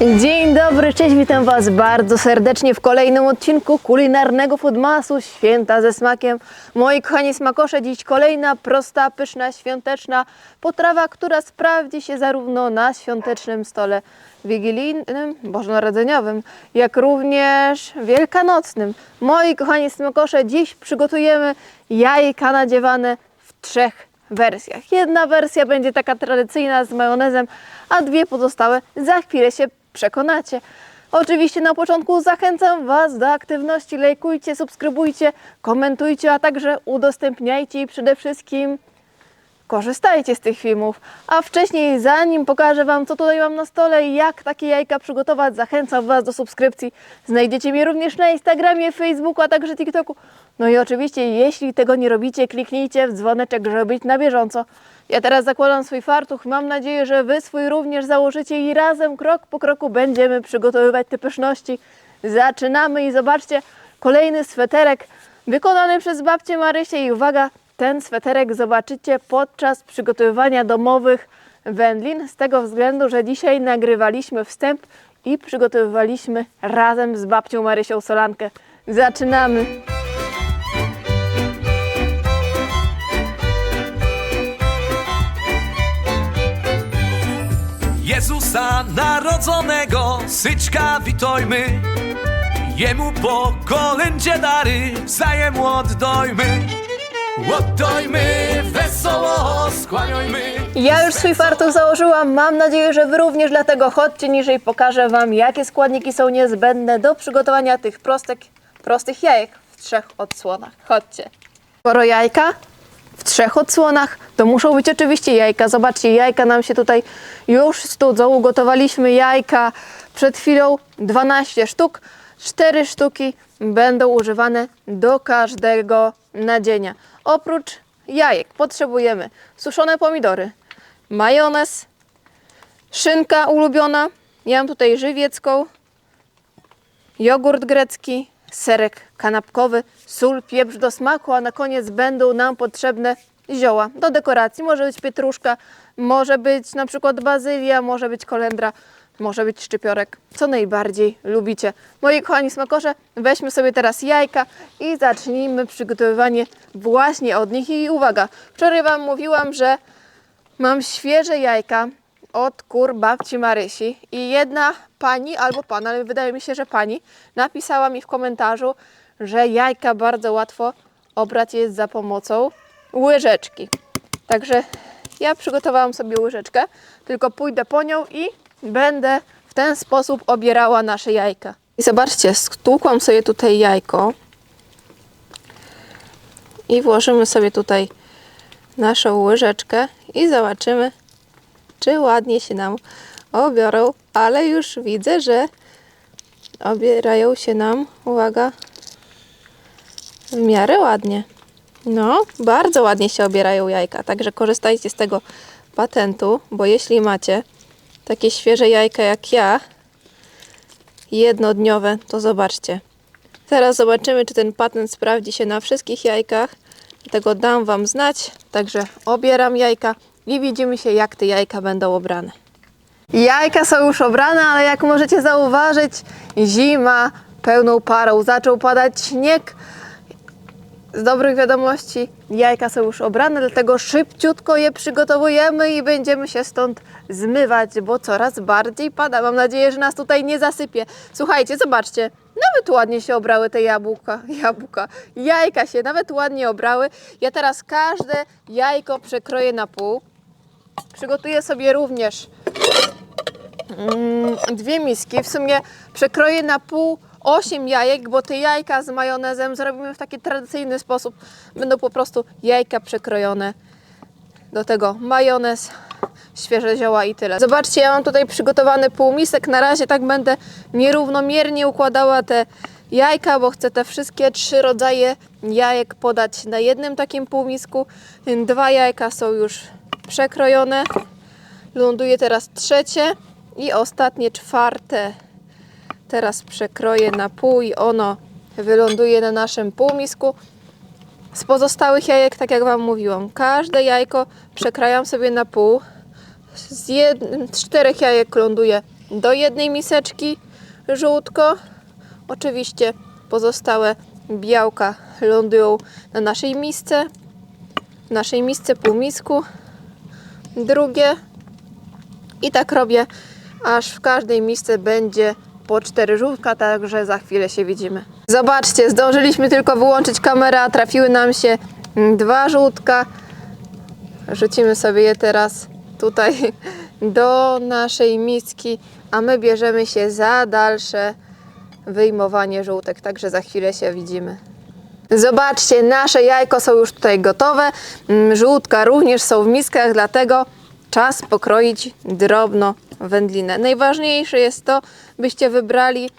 Dzień dobry, cześć, witam Was bardzo serdecznie w kolejnym odcinku kulinarnego Foodmasu Święta ze smakiem. Moi kochani smakosze, dziś kolejna prosta, pyszna, świąteczna potrawa, która sprawdzi się zarówno na świątecznym stole wigilijnym, bożonarodzeniowym, jak również wielkanocnym. Moi kochani smakosze, dziś przygotujemy jajka nadziewane w trzech wersjach. Jedna wersja będzie taka tradycyjna z majonezem, a dwie pozostałe za chwilę się przekonacie. Oczywiście na początku zachęcam Was do aktywności. Lajkujcie, subskrybujcie, komentujcie, a także udostępniajcie i przede wszystkim korzystajcie z tych filmów. A wcześniej, zanim pokażę Wam, co tutaj mam na stole i jak takie jajka przygotować, zachęcam Was do subskrypcji. Znajdziecie mnie również na Instagramie, Facebooku, a także TikToku. No i oczywiście, jeśli tego nie robicie, kliknijcie w dzwoneczek, żeby być na bieżąco. Ja teraz zakładam swój fartuch. Mam nadzieję, że Wy swój również założycie i razem, krok po kroku, będziemy przygotowywać te pyszności. Zaczynamy i zobaczcie, kolejny sweterek wykonany przez babcię Marysię i uwaga, ten sweterek zobaczycie podczas przygotowywania domowych wędlin, z tego względu, że dzisiaj nagrywaliśmy wstęp i przygotowywaliśmy razem z babcią Marysią solankę. Zaczynamy! Jezusa narodzonego, syczka witojmy. Jemu po kolędzie dary wzajem oddojmy. Oddojmy, wesoło skłaniajmy. Ja już swój fartuch założyłam, mam nadzieję, że Wy również, dlatego chodźcie niżej, pokażę Wam, jakie składniki są niezbędne do przygotowania tych prostych, prostych jajek w trzech odsłonach. Chodźcie. Skoro jajka w trzech odsłonach, to muszą być oczywiście jajka. Zobaczcie, jajka nam się tutaj już studzą. Ugotowaliśmy jajka przed chwilą 12 sztuk. 4 sztuki będą używane do każdego nadzienia. Oprócz jajek potrzebujemy suszone pomidory, majonez, szynka ulubiona, ja mam tutaj żywiecką, jogurt grecki, serek kanapkowy, sól, pieprz do smaku, a na koniec będą nam potrzebne zioła do dekoracji. Może być pietruszka, może być na przykład bazylia, może być kolendra, może być szczypiorek, co najbardziej lubicie. Moi kochani smakosze, weźmy sobie teraz jajka i zacznijmy przygotowywanie właśnie od nich. I uwaga, wczoraj Wam mówiłam, że mam świeże jajka od kur babci Marysi i jedna pani albo pan, ale wydaje mi się, że pani, napisała mi w komentarzu, że jajka bardzo łatwo obrać jest za pomocą łyżeczki. Także ja przygotowałam sobie łyżeczkę, tylko pójdę po nią i będę w ten sposób obierała nasze jajka. I zobaczcie, stłukłam sobie tutaj jajko i włożymy sobie tutaj naszą łyżeczkę i zobaczymy, czy ładnie się nam obiorą, ale już widzę, że obierają się nam, uwaga, w miarę ładnie. No, bardzo ładnie się obierają jajka, także korzystajcie z tego patentu, bo jeśli macie takie świeże jajka jak ja, jednodniowe, to zobaczcie. Teraz zobaczymy, czy ten patent sprawdzi się na wszystkich jajkach. Dlatego dam Wam znać. Także obieram jajka i widzimy się, jak te jajka będą obrane. Jajka są już obrane, ale jak możecie zauważyć, zima pełną parą. Zaczął padać śnieg. Z dobrych wiadomości jajka są już obrane, dlatego szybciutko je przygotowujemy i będziemy się stąd zmywać, bo coraz bardziej pada. Mam nadzieję, że nas tutaj nie zasypie. Słuchajcie, zobaczcie, nawet ładnie się obrały te jabłka, jabłka, jajka się nawet ładnie obrały. Ja teraz każde jajko przekroję na pół. Przygotuję sobie również mm, dwie miski. W sumie przekroję na pół 8 jajek, bo te jajka z majonezem zrobimy w taki tradycyjny sposób. Będą po prostu jajka przekrojone. Do tego majonez, świeże zioła i tyle. Zobaczcie, ja mam tutaj przygotowany półmisek. Na razie tak będę nierównomiernie układała te jajka, bo chcę te wszystkie trzy rodzaje jajek podać na jednym takim półmisku. Dwa jajka są już przekrojone. Ląduje teraz trzecie i ostatnie, czwarte. Teraz przekroję na pół i ono wyląduje na naszym półmisku. Z pozostałych jajek, tak jak Wam mówiłam, każde jajko przekrajam sobie na pół. Z, czterech jajek ląduje do jednej miseczki żółtko. Oczywiście pozostałe białka lądują na naszej misce, w naszej misce półmisku. Drugie i tak robię, aż w każdej misce będzie po cztery żółtka, także za chwilę się widzimy. Zobaczcie, zdążyliśmy tylko wyłączyć kamerę, trafiły nam się dwa żółtka. Rzucimy sobie je teraz tutaj do naszej miski, a my bierzemy się za dalsze wyjmowanie żółtek, także za chwilę się widzimy. Zobaczcie, nasze jajko są już tutaj gotowe. Mm, Żółtka również są w miskach, dlatego czas pokroić drobno wędlinę. Najważniejsze jest to, byście wybrali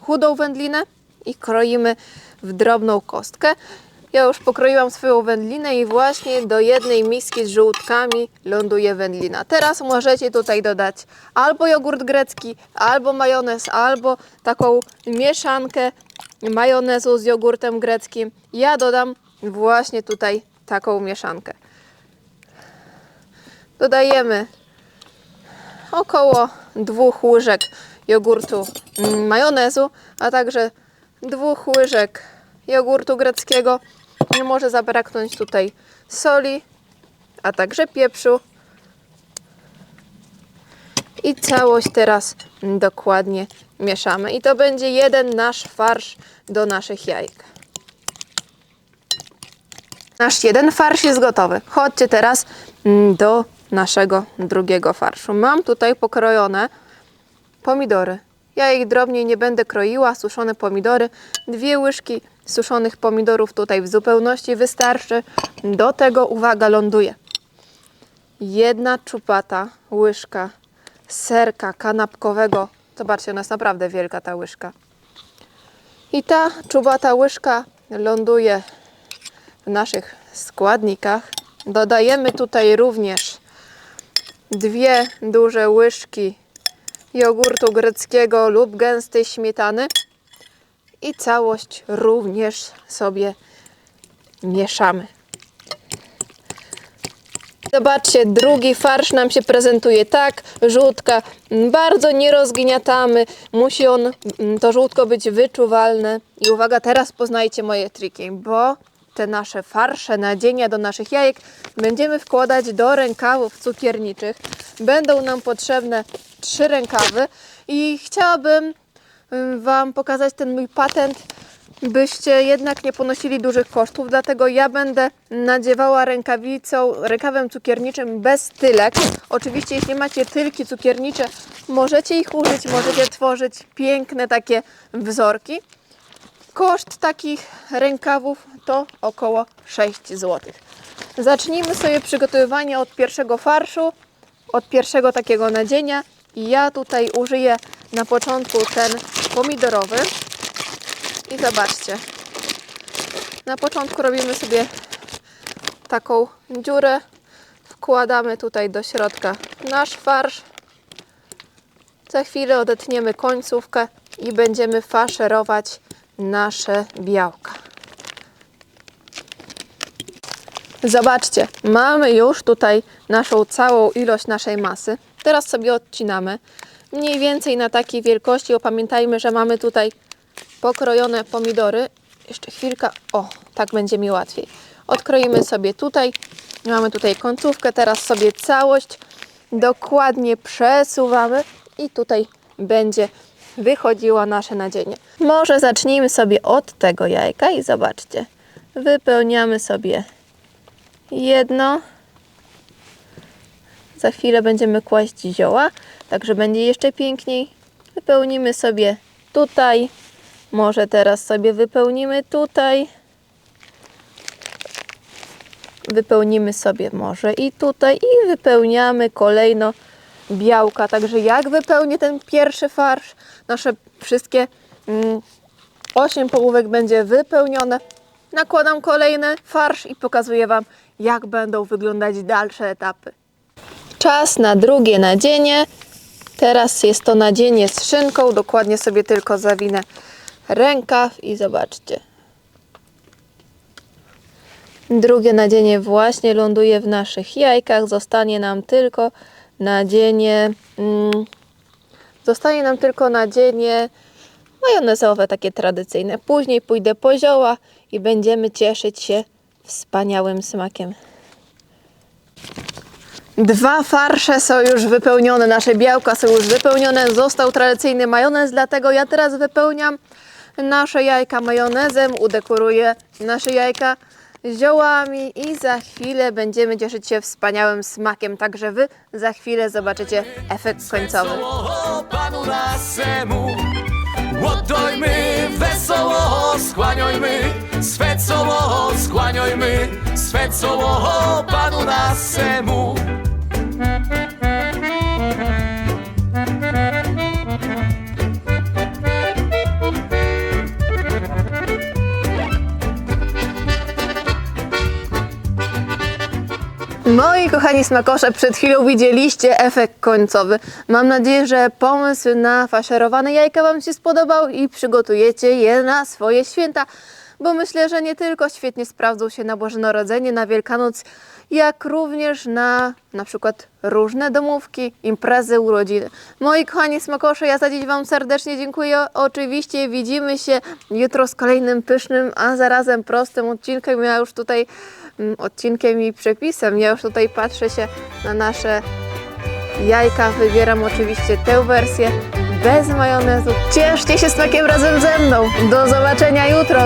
chudą wędlinę i kroimy w drobną kostkę. Ja już pokroiłam swoją wędlinę i właśnie do jednej miski z żółtkami ląduje wędlina. Teraz możecie tutaj dodać albo jogurt grecki, albo majonez, albo taką mieszankę majonezu z jogurtem greckim. Ja dodam właśnie tutaj taką mieszankę. Dodajemy około dwóch łyżek jogurtu majonezu, a także dwóch łyżek jogurtu greckiego. Nie może zabraknąć tutaj soli, a także pieprzu. I całość teraz dokładnie mieszamy. I to będzie jeden nasz farsz do naszych jajek. Nasz jeden farsz jest gotowy. Chodźcie teraz mm, do naszego drugiego farszu. Mam tutaj pokrojone pomidory. Ja ich drobniej nie będę kroiła, suszone pomidory. Dwie łyżki suszonych pomidorów tutaj w zupełności wystarczy. Do tego, uwaga, ląduje. Jedna czupata łyżka serka kanapkowego. Zobaczcie, ona jest naprawdę wielka ta łyżka. I ta czubata łyżka ląduje w naszych składnikach. Dodajemy tutaj również dwie duże łyżki jogurtu greckiego lub gęstej śmietany i całość również sobie mieszamy. Zobaczcie, drugi farsz nam się prezentuje tak, żółtka, bardzo nie rozgniatamy, musi on, mm, to żółtko być wyczuwalne. I uwaga, teraz poznajcie moje triki, bo te nasze farsze, nadzienia do naszych jajek będziemy wkładać do rękawów cukierniczych. Będą nam potrzebne trzy rękawy i chciałabym ym, Wam pokazać ten mój patent, byście jednak nie ponosili dużych kosztów, dlatego ja będę nadziewała rękawicą, rękawem cukierniczym bez tylek. Oczywiście jeśli macie tylki cukiernicze, możecie ich użyć, możecie tworzyć piękne takie wzorki. Koszt takich rękawów to około 6 zł. Zacznijmy sobie przygotowywanie od pierwszego farszu, od pierwszego takiego nadzienia. I ja tutaj użyję na początku ten pomidorowy. I zobaczcie. Na początku robimy sobie taką dziurę. Wkładamy tutaj do środka nasz farsz. Za chwilę odetniemy końcówkę i będziemy faszerować nasze białka. Zobaczcie, mamy już tutaj naszą całą ilość naszej masy. Teraz sobie odcinamy mniej więcej na takiej wielkości. bo Pamiętajmy, że mamy tutaj pokrojone pomidory. Jeszcze chwilkę, o, tak będzie mi łatwiej. Odkroimy sobie tutaj. Mamy tutaj końcówkę. Teraz sobie całość dokładnie przesuwamy i tutaj będzie wychodziło nasze nadzienie. Może zacznijmy sobie od tego jajka i zobaczcie. Wypełniamy sobie jedno. Za chwilę będziemy kłaść zioła, także będzie jeszcze piękniej. Wypełnimy sobie tutaj. Może teraz sobie wypełnimy tutaj. Wypełnimy sobie może i tutaj i wypełniamy kolejno białka. Także jak wypełnię ten pierwszy farsz, nasze wszystkie mm, 8 połówek będzie wypełnione. Nakładam kolejny farsz i pokazuję Wam, jak będą wyglądać dalsze etapy. Czas na drugie nadzienie. Teraz jest to nadzienie z szynką. Dokładnie sobie tylko zawinę rękaw i zobaczcie. Drugie nadzienie właśnie ląduje w naszych jajkach. Zostanie nam tylko nadzienie mm, Zostaje nam tylko nadzienie majonezowe, takie tradycyjne. Później pójdę po zioła i będziemy cieszyć się wspaniałym smakiem. Dwa farsze są już wypełnione, nasze białka są już wypełnione. Został tradycyjny majonez, dlatego ja teraz wypełniam nasze jajka majonezem, udekoruję nasze jajka ziołami i za chwilę będziemy cieszyć się wspaniałym smakiem. Także wy za chwilę zobaczycie efekt końcowy. Panu naszemu Łodojmy, wesoło skłaniajmy Swe czoło Panu naszemu Moi kochani smakosze, przed chwilą widzieliście efekt końcowy. Mam nadzieję, że pomysł na faszerowane jajka Wam się spodobał i przygotujecie je na swoje święta, bo myślę, że nie tylko świetnie sprawdzą się na Boże Narodzenie, na Wielkanoc, jak również na na przykład różne domówki, imprezy, urodziny. Moi kochani smakosze, ja za dziś Wam serdecznie dziękuję. Oczywiście widzimy się jutro z kolejnym pysznym, a zarazem prostym odcinkiem. Ja już tutaj mm, odcinkiem i przepisem. Ja już tutaj patrzę się na nasze jajka. Wybieram oczywiście tę wersję bez majonezu. Cieszcie się smakiem razem ze mną. Do zobaczenia jutro.